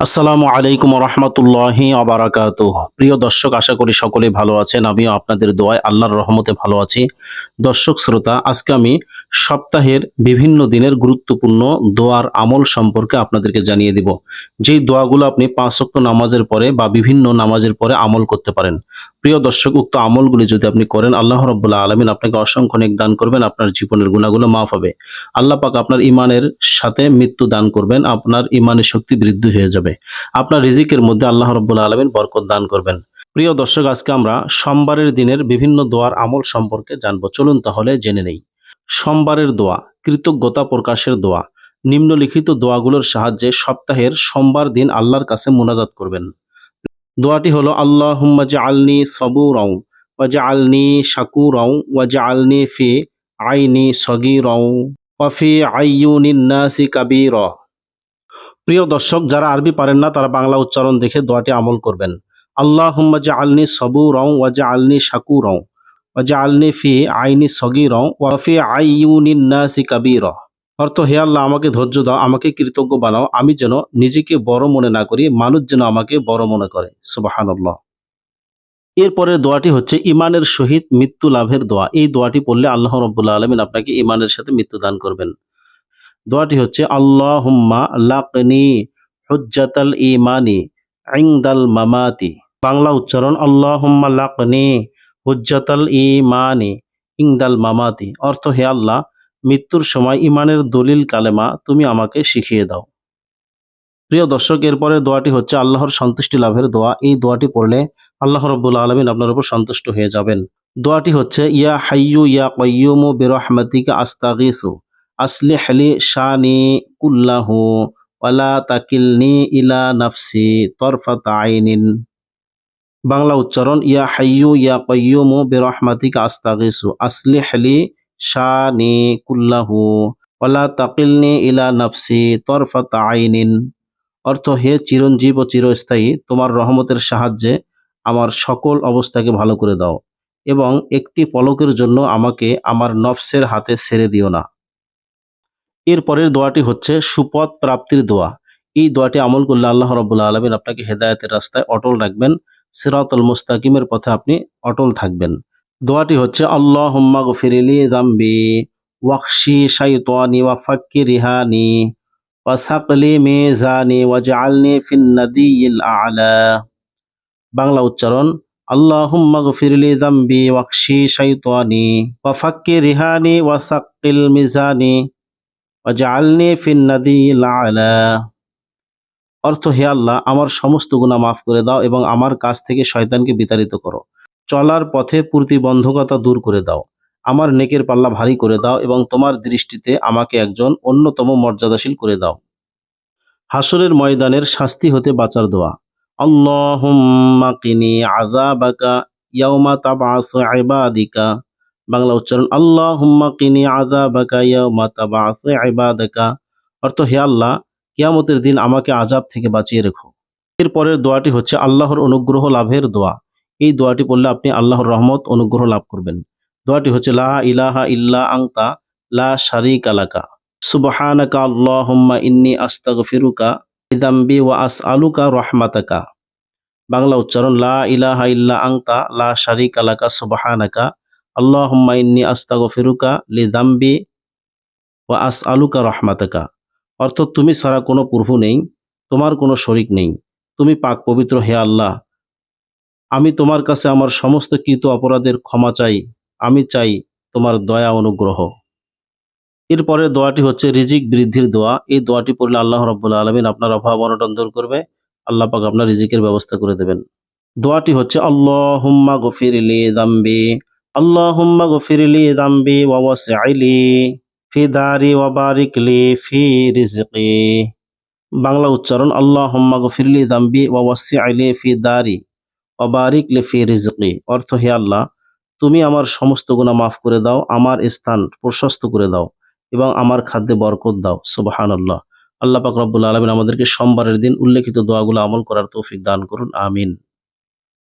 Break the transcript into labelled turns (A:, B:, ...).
A: আসসালামু আলাইকুম রহমতুল্লাহি আবারাকাত প্রিয় দর্শক, আশা করি সকলে ভালো আছেন। আমিও আপনাদের দোয়ায় আল্লাহর রহমতে ভালো আছি। দর্শক, শ্রোতা, আজকে আমি সপ্তাহের বিভিন্ন দিনের গুরুত্বপূর্ণ দোয়ার আমল সম্পর্কে আপনাদেরকে জানিয়ে দিব। যেই দোয়াগুলো আপনি পাঁচ ওয়াক্ত নামাজের পরে বা বিভিন্ন নামাজের পরে আমল করতে পারেন প্রিয় দর্শক, উক্ত আমলগুলি যদি আপনি করেন, আল্লাহ রব্বুল্লাহ আলমিন আপনাকে অসংখ্য নেক দান করবেন, আপনার জীবনের গুণাগুলো মাফ হবে। আল্লাহ পাক আপনার ইমানের সাথে মৃত্যু দান করবেন, আপনার ইমানের শক্তি বৃদ্ধি হয়ে যাবে। আপনার রিজিকের মধ্যে আল্লাহ রব্বুল আলমিন বরকত দান করবেন। প্রিয় দর্শক, আজকে আমরা সোমবারের দিনের বিভিন্ন দোয়ার আমল সম্পর্কে জানব। চলুন তাহলে জেনে নেই। সোমবারের দোয়া, কৃতজ্ঞতা প্রকাশের দোয়া, নিম্নলিখিত দোয়াগুলোর সাহায্যে সপ্তাহের সোমবার দিন আল্লাহর কাছে মোনাজাত করবেন। দোয়াটি হলো আল্লাহ হুম্মাজা আলনি সবু রং ওয়াজা আলনি শাকু রং ওয়াজা আলনি ফি আইনি সগি রং ওয়াফি আইয়ুনিন্নাসি কাবির। প্রিয় দর্শক, যারা আরবি পারেন না, তারা বাংলা উচ্চারণ দেখে দোয়াটি আমল করবেন। আল্লাহ হুম্মাজা আলনি সবু রং ওয়াজা আলনি শাকু রং ওয়াজা আলনি ফি আইনি সগি রং ওয়াফি আইয়ুনিন্নাসি কাবির। অর্থ, হে আল্লাহ, আমাকে ধৈর্য দাও, আমাকে কৃতজ্ঞ বানাও। আমি যেন নিজেকে বড় মনে না করি, মানুষ যেন আমাকে বড় মনে করে। সুবাহান্লাহ এরপরের দোয়াটি হচ্ছে, ইমানের সহিত মৃত্যু লাভের দোয়া। এই দোয়াটি পড়লে আল্লাহ রব্বুল্লাহ আলমিন আপনাকে ইমানের সাথে মৃত্যু দান করবেন। দোয়াটি হচ্ছে আল্লাহ হুম্মা লাকনি হুজ্জাতাল ইমানি ইংদাল মামাতি। বাংলা উচ্চারণ আল্লাহ হুম্মা লাকনি হুজ্জাতাল ইমানি ইংদাল মামাতি। অর্থ, হে আল্লাহ মৃত্যুর সময় ইমানের দলিল কালেমা তুমি আমাকে শিখিয়ে দাও। প্রিয় দর্শক এরপরে দোয়াটি হচ্ছে আল্লাহর সন্তুষ্টি লাভের দোয়া। এই দোয়াটি পড়লে আল্লাহ রব্বুল আলমিন আপনার উপর সন্তুষ্ট হয়ে যাবেন। দোয়াটি হচ্ছে, ইয়া হাইয়ু ইয়া কয়ুমু বিরহমাতিকা আস্তাগিসু আসলিহ লি শানি কুল্লাহু ওয়ালা তাকিলনি ইলা নাফসি তরফাত আইনিন। বাংলা উচ্চারণ, ইয়া হাইয়ু ইয়া কয়ুমু বিরহমাতিকা আস্তাগিসু আসলিহ লি শানি কুল্লাহু, ওয়ালা তাকিলনি ইলা নাফসি তরফাত আইনিন। অর্থ, হে চিরঞ্জীব ও চিরস্থায়ী, তোমার রহমতের সাহায্যে আমার সকল অবস্থাকে ভালো করে দাও এবং একটি পলকের জন্য আমাকে আমার নফসের হাতে ছেড়ে দিও না। এরপরের দোয়াটি হচ্ছে সুপথ প্রাপ্তির দোয়া। এই দোয়াটি আমল করলে আল্লাহ রবুল্লা আলমিন আপনাকে হেদায়তের রাস্তায় অটল রাখবেন। সিরাতুল মুস্তাকিমের পথে আপনি অটল থাকবেন। দোয়াটি হচ্ছে আল্লাহ হুম্মা গফিরিলি জাম্বি ওয়াকশি শাইতানি ওয়া ফাক্কি রিহানি ওয়াসাকলি মেজানি ওয়াজআলনি ফিন নাদিয়িল আ'লা। বাংলা উচ্চারণ, আল্লাহুম্মা গফিরলি যামবি ওয়াকশি শাইতানি ওয়া ফাক্কি রিহানি ওয়াসাক্কিল মিজানি ওয়াজআলনি ফিন নাদিয়িল আ'লা। অর্থ হে আল্লাহ, আমার সমস্ত গুনাহ মাফ করে দাও এবং আমার কাছ থেকে শয়তানকে বিতাড়িত করো। চলার পথে প্রতিবন্ধকতা দূর করে দাও। আমার নেকের পাল্লা ভারী করে দাও এবং তোমার দৃষ্টিতে আমাকে একজন অন্যতম মর্যাদাশীল করে দাও। হাসরের ময়দানের শাস্তি হতে বাঁচার দোয়া। আল্লাহুম্মা কিনি আযাবাকা ইয়াউমা ইবাদিকা। বাংলা উচ্চারণ, আল্লাহুম্মা কিনি আযাবাকা ইয়াউমা তাবআসু ইবাদাকা। অর্থ, হে আল্লাহ, কিয়ামতের দিন আমাকে আজাব থেকে বাঁচিয়ে রেখো। এরপরের দোয়াটি হচ্ছে আল্লাহর অনুগ্রহ লাভের দোয়া। এই দোয়াটি পড়লে আপনি আল্লাহর রহমত, অনুগ্রহ লাভ করবেন। দোয়াটি হচ্ছে, লা ইলাহা ইল্লা আংতা লা শারিকা লাকা। সুবহানাকা আল্লাহুম্মা ইন্নী আস্তাগফিরুকা বিদাম্বি ওয়া আসআলুকা রহমাতাকা। বাংলা উচ্চারণ, লা ইলাহা ইল্লা আংতা লা শারিকা লাকা, সুবহানাকা। আল্লাহুম্মা ইন্নী আস্তাগফিরুকা লিদাম্বি ওয়া আসআলুকা রহমাতাকা। অর্থ তুমি ছাড়া কোনো প্রভু নেই, তোমার কোনো শরিক নেই। তুমি পাক পবিত্র, হে আল্লাহ। আমি তোমার কাছে আমার সমস্ত কৃত অপরাধের ক্ষমা চাই। আমি চাই তোমার দয়া অনুগ্রহ। এরপরে দোয়াটি হচ্ছে, রিজিক বৃদ্ধির দোয়া। এই দোয়াটি পড়লে আল্লাহ রব্বুল্লা আলমিন আপনার অভাব অনটন দূর করবে। আল্লাহ পাক আপনার রিজিকের ব্যবস্থা করে দেবেন। দোয়াটি হচ্ছে আল্লাহ হুম্মা গফিরলি দাম্বি। আল্লাহ হুম্মা গফিরলি দাম্বি ওয়াসিআইলি ফি দারি ওয়াবারিকলি ফি রিজকি। বাংলা উচ্চারণ আল্লাহ হুম্মা গফিরলি দাম্বি ওয়াসিআইলি ফি দারি। ওয়াবারিকলি লেফি রিজকি। অর্থ হে আল্লাহ, তুমি আমার সমস্ত গুণা মাফ করে দাও, আমার স্থান প্রশস্ত করে দাও এবং আমার খাদ্যে বরকত দাও। সুবাহান আল্লাহ আল্লাহ পাক রব্বুল আলমিন আমাদেরকে সোমবারের দিন উল্লেখিত দোয়াগুলো আমল করার তৌফিক দান করুন, আমিন।